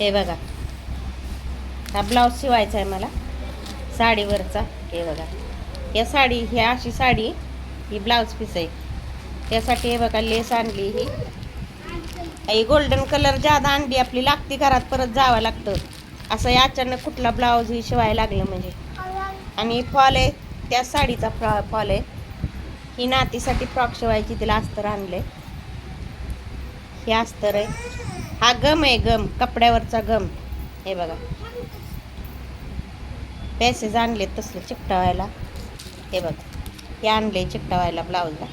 हे बघा. हा ब्लाऊज शिवायचा आहे मला. साडीवरचा. हे बघा. या साडी ही अशी साडी ही ब्लाऊज पीस आहे. त्यासाठी हे बघा लेस आणली ही. आई गोल्डन कलर ज्यादा आणली आपली लागती घरात परत जावं लागतं. असं हे अचानक कुठला ब्लाऊज ही शिवाय लागलं म्हणजे. आणि फॉल आहे त्या साडीचा फ्रॉ फॉल आहे. ही नातीसाठी फ्रॉक शिवायची तिला अस्तर आणलं आहे हे अस्तर आहे. हा गम आहे गम. कपड्यावरचा गम. हे बघा. पॅसेज आणले तसले चिकटवायला हे बघा. हे आणले चिकटवायला ब्लाऊजला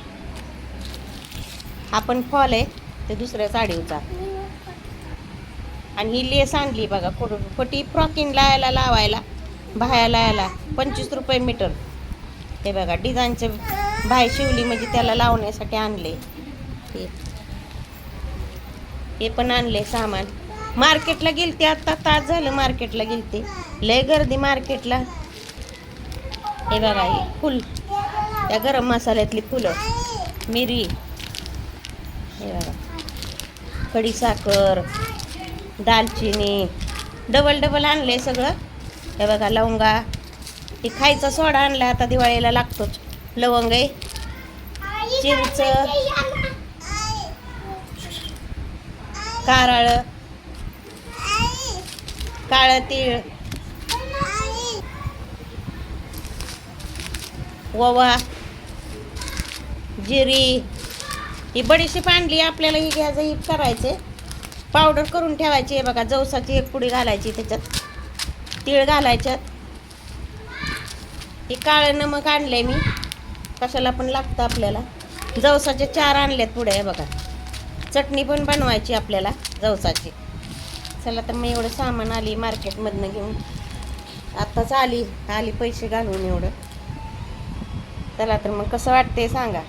हा पण फॉल आहे. ते दुसऱ्या साडीवरचा. आणि ही लेस आणली बघा खोटं फटी फ्रॉकिंग लावायला लावायला. बाह्या लावायला. पंचवीस रुपये मीटर हे बघा. डिझाईनचे बाहेर शिवली म्हणजे त्याला लावण्यासाठी आणले हे. हे पण आणले सामान. मार्केटला गेलते आता तास झालं मार्केटला गेलते. लय गर्दी मार्केटला. हे बघा हे फुल. त्या गरम मसाल्यातली फुलं. मिरी. हे बघा. खडीसाखर दालचिनी. डबल डबल आणले सगळं. हे बघा लवंगा. हे खायचा सोडा आणला आता दिवाळीला लागतोच. लवंग आहे. चिंच. कारळ. काळं तीळ. ओवा. जिरी. ही बडीशी आणली आपल्याला ही घ्यायचं ही करायचे पावडर करून ठेवायची आहे बघा जवसाची एक पुडी घालायची त्याच्यात तीळ घालायच्यात ही काळं नमक आणलं आहे मी. कशाला पण लागतं आपल्याला. जवसाचे चार आणलेत पुढे हे बघा. चटणी पण बनवायची आपल्याला जवसाची. चला तर मी एवढं सामान आली मार्केटमधनं घेऊन. आत्ताच आली आली पैसे घालून एवढं. चला तर मग कसं वाटते सांगा.